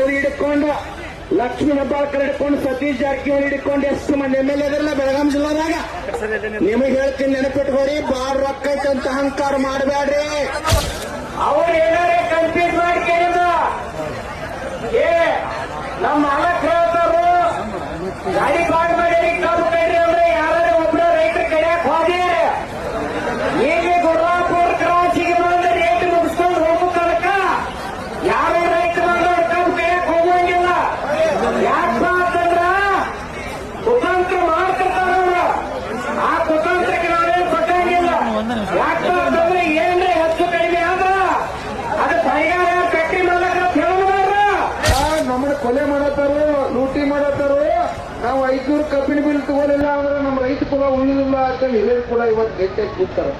Saudi ಹಿಡ್ಕೊಂಡು, ಲಕ್ಷ್ಮೀ ಹೆಬ್ಬಾಳ್ಕರ್ ಹಿಡ್ಕೊಂಡು, ಸತೀಶ್ ಜಾರಕಿಹೊಳಿ ಹಿಡ್ಕೊಂಡು ಎಷ್ಟು ಮಂದಿ ಎಂ ಎಲ್ ಎದ್ರಲ್ಲ ಬೆಳಗಾಂ ಜಿಲ್ಲಾದಾಗ. ನಿಮಗೆ ಹೇಳ್ತೀನಿ ನೆನಪಿಟ್ಕೋರಿ ಬಾಳ್ ರೊಕ್ಕ ಅಂತ ಅಹಂಕಾರ ಮಾಡಬೇಡ್ರಿ. ಅವ್ರು ಏನಾರೇ ಕನ್ಫ್ಯೂಸ್ ಮಾಡಿ ಕೇಳಿದ ಏ, ನಮ್ಮ ಮಾಲಕ್ ಹೇಳ್ತಾರು ಗಾಡಿ ಕೊಲೆ ಮಾಡತ್ತಾರೋ, ಲೂಟಿ ಮಾಡತ್ತಾರೋ, ನಾವು ಐದ್ನೂರು ಕಬ್ಬಿನ ಬಿಲ್ ತಗೋಲಿಲ್ಲ ಅಂದ್ರೆ ನಮ್ಮ ರೈತ ಕೂಡ ಉಳಿದಿಲ್ಲ ಅಂತ ಹಿರಿಯರು ಕೂಡ ಇವತ್ತು ಗಟ್ಟಿಯಾಗಿ ಕೂತಾರೆ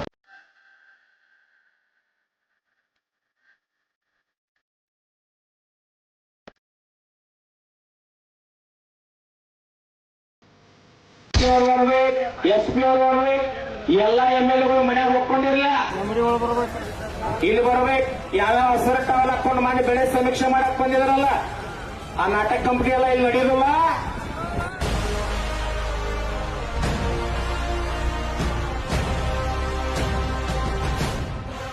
ಎಸ್ ಪಿ ಅವ್ರು ಬರ್ಬೇಕು ಎಲ್ಲ ಎಂ ಎಲ್ ಎಗಳು ಮನ್ಯಾಗ ಇಲ್ಲಿ ಬರ್ಬೇಕು. ಯಾವ್ಯಾವ ಹೆಸರು ಟವಲ್ ಹಾಕೊಂಡು ಮಾಡಿ ಬೆಳೆ ಸಮೀಕ್ಷೆ ಮಾಡಕ್ ಬಂದಿದಾರಲ್ಲ? ಆ ನಾಟಕ ಕಂಪನಿ ಎಲ್ಲ ಇಲ್ಲಿ ನಡೆಯೋದಿಲ್ಲ